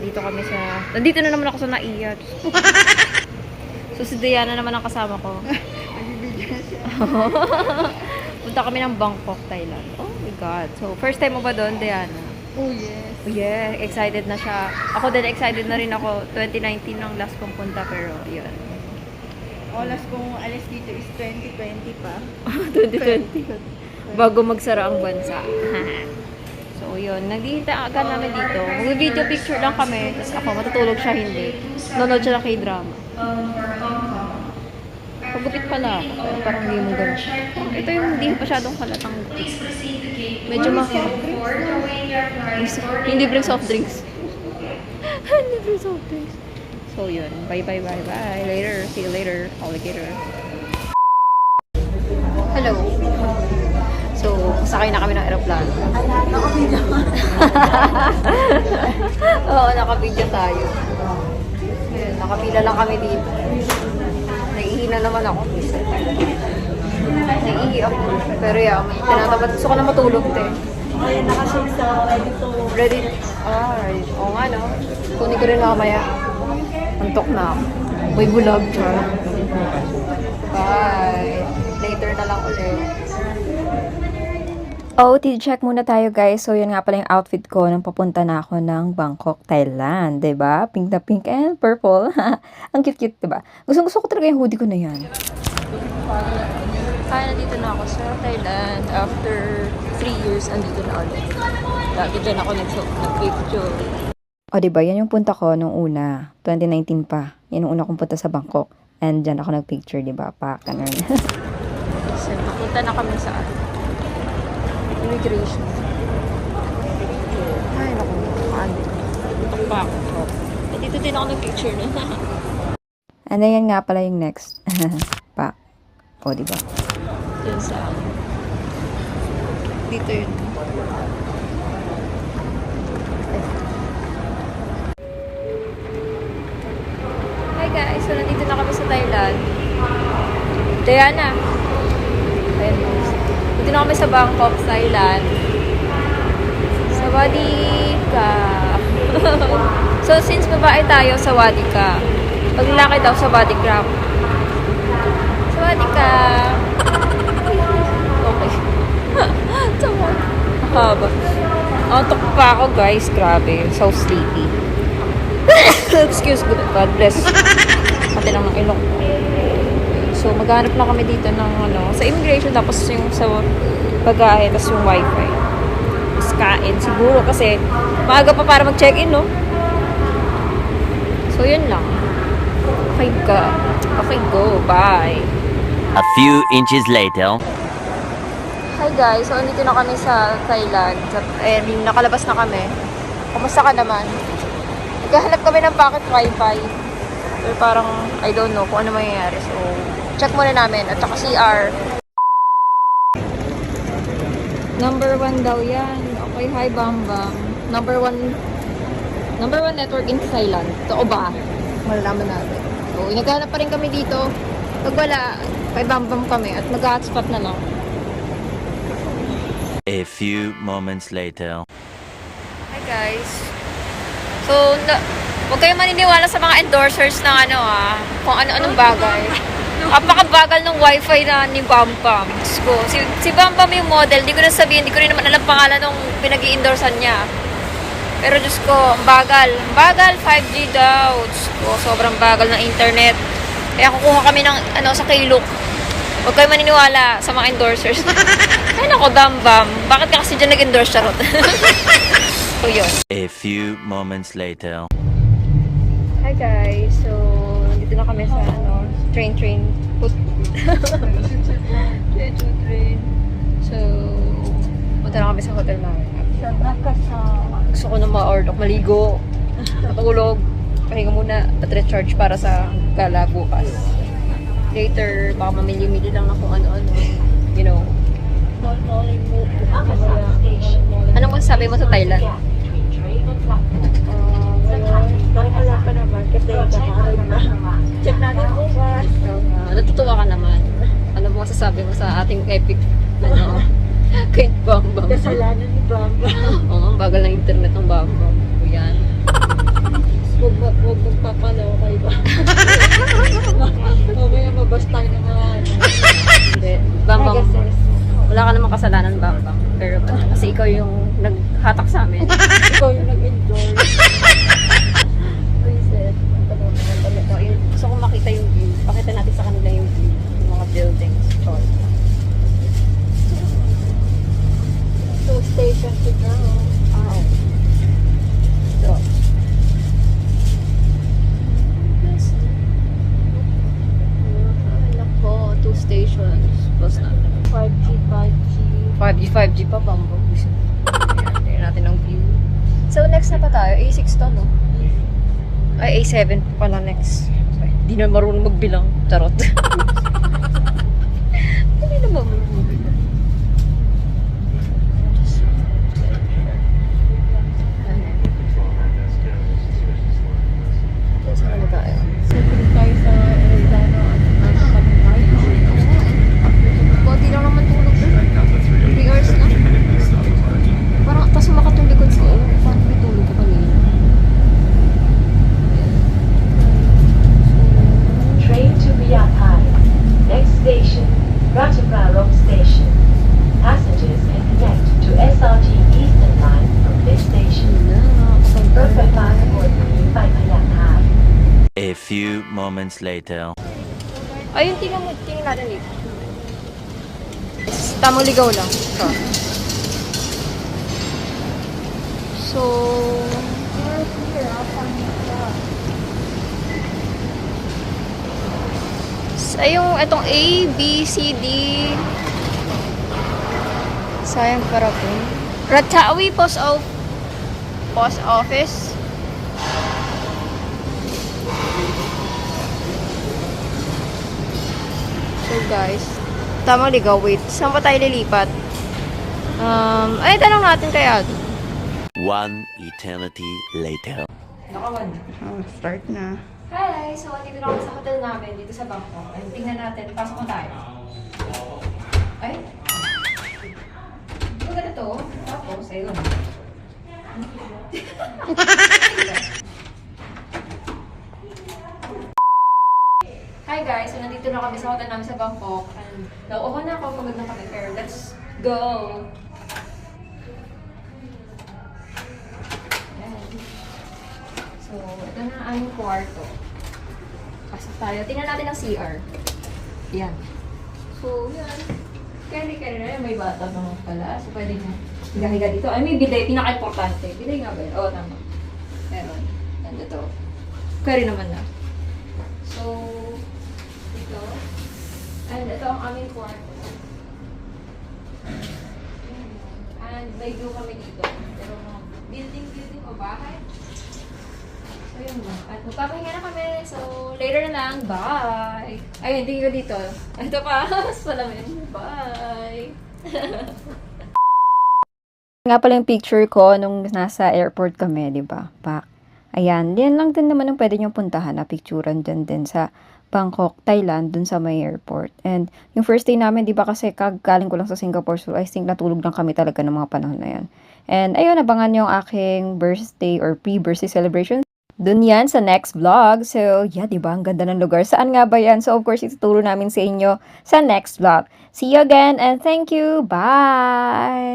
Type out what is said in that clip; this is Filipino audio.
nandito kami sa... Nandito na naman ako sa Naiya. so, si Diana naman ang kasama ko. Punta kami ng Bangkok, Thailand. Oh my God. So, first time mo ba doon, Diana? Oh, yes. Oh, yeah, excited na siya. Ako din, excited na rin ako. 2019 nang last kong punta, pero yun. Oras kong alis dito is 2020 pa. 2020. Bago magsara ang bansa. So, yun. Naghihintay agad namin dito. Mag-video picture lang kami. Tapos ako, matutulog siya, hindi. Nanonood siya ng k-drama. Pagupit pala ako. Pero parang hindi mo ganun. Ito yung hindi masyadong halatang gupit. Medyo mahal. Hindi bring soft drinks. Hindi bring soft drinks. So, yun. Bye, bye, bye, bye. Later. See you later. Alligator. Hello. So, sakay na kami ng aeroplano. Nakapila ka. Oo, nakabidyo tayo. Ayun, nakapila lang kami dito. Naiihina naman ako. Naiihi ako. Pero yeah, may tinatamad. Gusto ko na matulog, te. Ayun, nakashake sa ready to Ready? Ah, right. Oo nga, no? Kunin ko rin mamaya. Antok na ako. May bulag, char. Bye. Later na lang ulit. Oh, check muna tayo guys. So, yun nga pala yung outfit ko nang papunta na ako ng Bangkok, Thailand. ba? Pink na pink and purple. Ang cute-cute, ba? Gusto, gusto ko talaga yung hoodie ko na yan. Kaya nandito na ako sa Thailand after 3 years andito na ulit. Dati dyan ako nag- nag-picture. O, 'di ba? Yan yung punta ko nung una. 2019 pa. Yan yung una kong punta sa Bangkok. And dyan ako nag-picture, 'di ba? Pa, ganun. So, papunta na kami sa immigration. Ay, naku. Ano? Pa ako. Dito din ako nag-picture na. And then, yan nga pala yung next. pa. O, 'di ba? Dun sa... Dito yun. Hi guys! So, nandito na kami sa Thailand. Diana! Ayan guys. Dito na kami sa Bangkok, Thailand. Sawadika! so, since babae tayo, Sawadika. Pag lalaki daw, Sawadikram. Sawadika! Okay. Tama. Haba. Antok pa ako, guys. Grabe. So sleepy. Excuse me. God bless. Pati lang ng ilong. So, maghanap na kami dito ng ano, sa immigration, tapos yung sa bagahe, tapos yung wifi. Tapos kain. Siguro kasi, maaga pa para mag-check-in, no? So, yun lang. Okay, go. Okay, go. Bye. A few inches later. Hi guys, so andito na kami sa Thailand. Sa, eh, nakalabas na kami. Kumusta ka naman? Naghahanap kami ng pocket wifi. Pero parang, I don't know kung ano mangyayari. So, check muna namin. At saka CR. Number one daw yan. Okay, hi Bam Bam. Number one, number one network in Thailand. Totoo ba? Malalaman natin. So, naghahanap pa rin kami dito. Pag wala, kay Bam Bam kami at mag-hotspot na lang. A few moments later. Hi guys. So, na, huwag kayong maniniwala sa mga endorsers ng ano ah, kung ano-anong bagay. Apakabagal ng wifi na ni Bam Bam. Ko. Si, si Bam Bam yung model, di ko na sabihin, di ko rin naman alam pangalan ng pinag endorsean niya. Pero Diyos ko, ang bagal. Ang bagal, 5G daw. Diyos ko, sobrang bagal ng internet. Kaya kukuha kami ng, ano, sa Klook. Huwag kayong maniniwala sa mga endorsers. Ay nako, Bam Bam. Bakit ka kasi dyan nag-endorse, charot? so, yun. A few moments later. Hi guys, so dito na kami sa ano, train train put train train train. So punta na kami sa hotel namin. Ka. Gusto ko na ma-order, maligo, matulog, pahinga muna at recharge para sa gala bukas. Later, baka mamili-mili lang na kung ano-ano. You know. Ano mo sabi mo sa Thailand? Parang wala pa naman kasi kakaroon na. Check natin bukas. Uh, natutuwa ka naman. Ano mo masasabi mo sa ating epic ano, Bang Bang? Kasalanan ni Bamba. Oo, ang bagal ng internet ng Bang. O yan. Huwag, huwag, huwag magpapalaw kayo ba? Okay, mabas tayo ng mga ano. Hindi. Pegasus. wala ka namang kasalanan, Bambang. Pero kasi ikaw yung naghatak sa amin. Ikaw yung nag-enjoy. Reset. Ang tanong naman talaga. So, yun, gusto ko makita yung view. Pakita natin sa kanila yung view. Yung mga buildings. Chol. So, station to go. Ah, So. Ay, nako. Two Bus na. 5G, 5G. 5G, 5G pa, Bambang. Tingnan natin ang view. So, next na pa tayo. A6 to, no? Ay, A7 pala next. Hindi na marunong magbilang. Charot. Hindi na marunong magbilang. Saan na tayo? Sipin tayo sa Eldano. Ano pa tayo? Konti lang naman tulog doon. 3 hours na. Parang, tapos makatong likod sa iyo. Parang may tulog ko kanina. Train to Biapai. Next station, Ratchaburi Station. Passengers can connect to SRT Eastern Line from this station. Perfect passport by Payapai. A few moments later. Ayun, tingnan mo. Tingnan natin dito. Tamang ligaw lang. Ito. So, sa yung itong A, B, C, D. Sayang para po. Ratawi Post of Post Office. So guys, tamang ligaw. Wait, saan ba tayo lilipat? Um, ay, tanong natin kaya. One eternity later. Oh, start na. Hi! So, dito na kami sa hotel namin, dito sa Bangkok. Ay, tingnan natin. Pasok mo tayo. Ay? Ito ganito. Tapos, ayun. Hi guys! So, nandito na kami sa hotel namin sa Bangkok. And, nauuho na ako, pagod na kami. Pero, let's go! Ayan. So, ito na ang kwarto. Pasok tayo. Tingnan natin ang CR. Yan. So, yan. Carry na. May bata naman pala. So, pwede na higa-higa dito. Ay, may bidet. Pinaka-importante. Bidet nga ba yun? Oo, tama. Meron. Yan, ito. Carry naman na. So. And ito ang aming kwarto. And may view kami dito. Pero building-building o bahay. So, yun lang. At magpapahinga na kami. So, later na lang. Bye! Ayun, hindi ko dito. Ito pa. Salamin. Bye! Nga pala yung picture ko nung nasa airport kami, di ba? Back. Ayan, yan lang din naman ang pwede niyong puntahan na picturean dyan din sa Bangkok, Thailand, dun sa may airport. And yung first day namin, di ba kasi kagaling ko lang sa Singapore, so I think natulog lang kami talaga ng mga panahon na yan. And ayun, abangan ang aking birthday or pre-birthday celebration. Dun yan sa next vlog. So, yeah, di ba? Ang ganda ng lugar. Saan nga ba yan? So, of course, ituturo namin sa inyo sa next vlog. See you again and thank you. Bye!